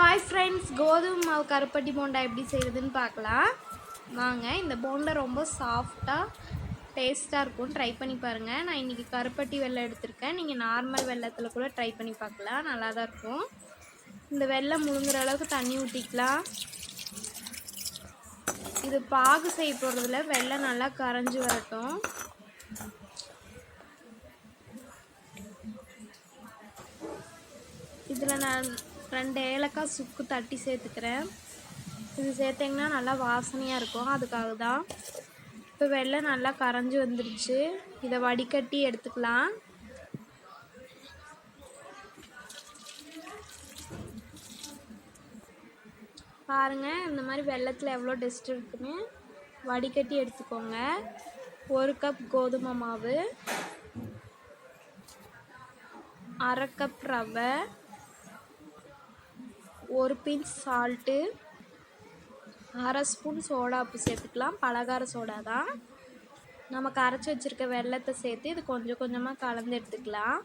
Hi friends கோதுமை மாவு கருப்பட்டி போண்டா எப்படி செய்கிறதுன்னு பார்க்கலாம். வாங்க இந்த போண்டா ரொம்ப சாஃப்டாக டேஸ்ட்டாக இருக்கும் ட்ரை பண்ணி பாருங்கள் நான் இன்றைக்கி கருப்பட்டி வெள்ளம் எடுத்திருக்கேன். நீங்கள் நார்மல் வெள்ளத்தில் கூட ட்ரை பண்ணி பார்க்கலாம். நல்லா தான் இருக்கும். இந்த வெள்ளம் முழுங்குற அளவுக்கு தண்ணி ஊற்றிக்கலாம் இது பாகு செய்ய போகிறதுல வெள்ளம் நல்லா கரைஞ்சி வரட்டும். இதில் நான் ரெண்டு ஏலக்காய் சுக்கு தட்டி சேர்த்துக்கிறேன். இது சேர்த்திங்கன்னா நல்லா வாசனையாக இருக்கும். அதுக்காக தான் இப்போ வெள்ளை நல்லா கரைஞ்சி வந்துருச்சு. இதை வடிகட்டி எடுத்துக்கலாம். பாருங்கள் இந்த மாதிரி வெள்ளத்தில் எவ்வளோ டெஸ்ட் இருக்குன்னு. வடிகட்டி எடுத்துக்கோங்க. ஒரு கப் கோதுமை மாவு அரை கப் ரவை ஒரு பிஞ்ச் சால்ட்டு அரை ஸ்பூன் சோடா உப்பு சேர்த்துக்கலாம். பலகார சோடா தான். நம்ம கரைச்சி வச்சுருக்க வெள்ளத்தை சேர்த்து இது கொஞ்சம் கொஞ்சமாக கலந்து எடுத்துக்கலாம்.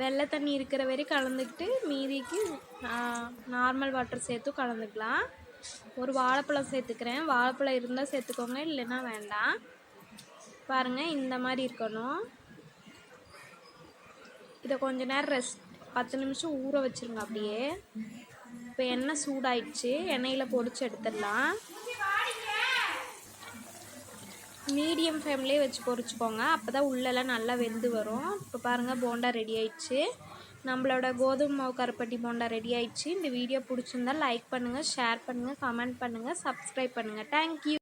வெள்ளை தண்ணி இருக்கிற வரை கலந்துக்கிட்டு மீதிக்கு நார்மல் வாட்டர் சேர்த்து கலந்துக்கலாம். ஒரு வாழைப்பழம் சேர்த்துக்கிறேன். வாழைப்பழம் இருந்தால் சேர்த்துக்கோங்க இல்லைன்னா வேண்டாம். பாருங்கள் இந்த மாதிரி இருக்கணும். இதை கொஞ்ச நேரம் ரெஸ்ட் பத்து நிமிஷம் ஊற வச்சுருங்க அப்படியே. இப்போ எண்ணெய் சூடாயிடுச்சு எண்ணெயில் பொரிச்சு எடுத்துடலாம். மீடியம் ஃப்ளேம்லேயே வச்சு பொறிச்சுக்கோங்க அப்போ தான் உள்ளெல்லாம் நல்லா வெந்து வரும். இப்போ பாருங்கள் போண்டா ரெடி ஆயிடுச்சு. நம்மளோட கோதுமை மாவு கருப்பட்டி போண்டா ரெடி ஆயிடுச்சு. இந்த வீடியோ பிடிச்சிருந்தா லைக் பண்ணுங்கள் ஷேர் பண்ணுங்கள் கமெண்ட் பண்ணுங்கள் சப்ஸ்கிரைப் பண்ணுங்கள் தேங்க்யூ